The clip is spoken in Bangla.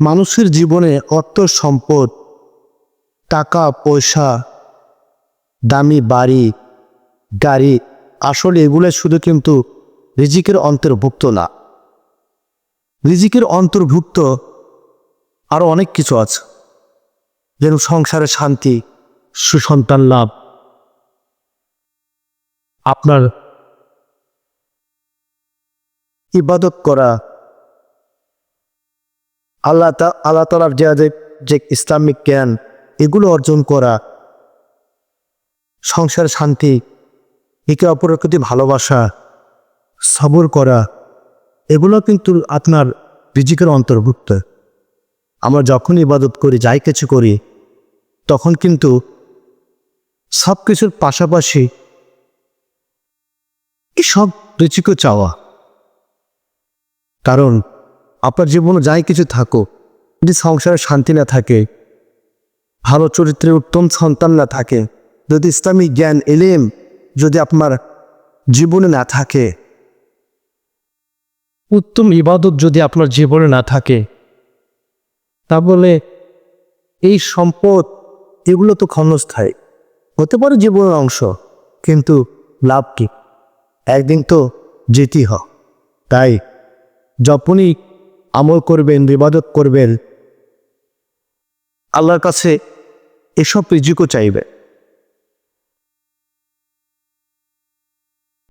মানুষের জীবনে অর্থ সম্পদ, টাকা, পয়সা, দামি বাড়ি, গাড়ি, আসলে এগুলো শুধু কিন্তু রিজিকের অন্তর্ভুক্ত না। রিজিকের অন্তর্ভুক্ত আরও অনেক কিছু আছে যেন সংসারে শান্তি, সুসন্তান লাভ, আপনার ইবাদত করা আল্লাহ তা আল্লাহ তালার যে যে- ইসলামিক জ্ঞান, এগুলো অর্জন করা, সংসার শান্তি, একে অপরের প্রতি ভালোবাসা, সবর করা, এগুলো কিন্তু আপনার রিজিকের অন্তর্ভুক্ত। আমরা যখন ইবাদত করি, যাই কিছু করি, তখন কিন্তু সব কিছুর পাশাপাশি এই সব রিচিকও চাওয়া। কারণ আপনার জীবনে যাই কিছু থাকুক, যদি সংসারে শান্তি না থাকে, ভালো চরিত্রে উত্তম সন্তান না থাকে, যদি ইসলামী জ্ঞান এলেম যদি আপনার জীবনে না থাকে, উত্তম ইবাদত যদি আপনার জীবনে না থাকে, তাহলে এই সম্পদ, এগুলো তো ক্ষণস্থায়ী। হতে পারে জীবনের অংশ, কিন্তু লাভ কি? একদিন তো যেতেই হয়। তাই যখনই আমল করবেন বিবাদত করবেন। আল্লাহর কাছে এসব রিজিকও চাইবে।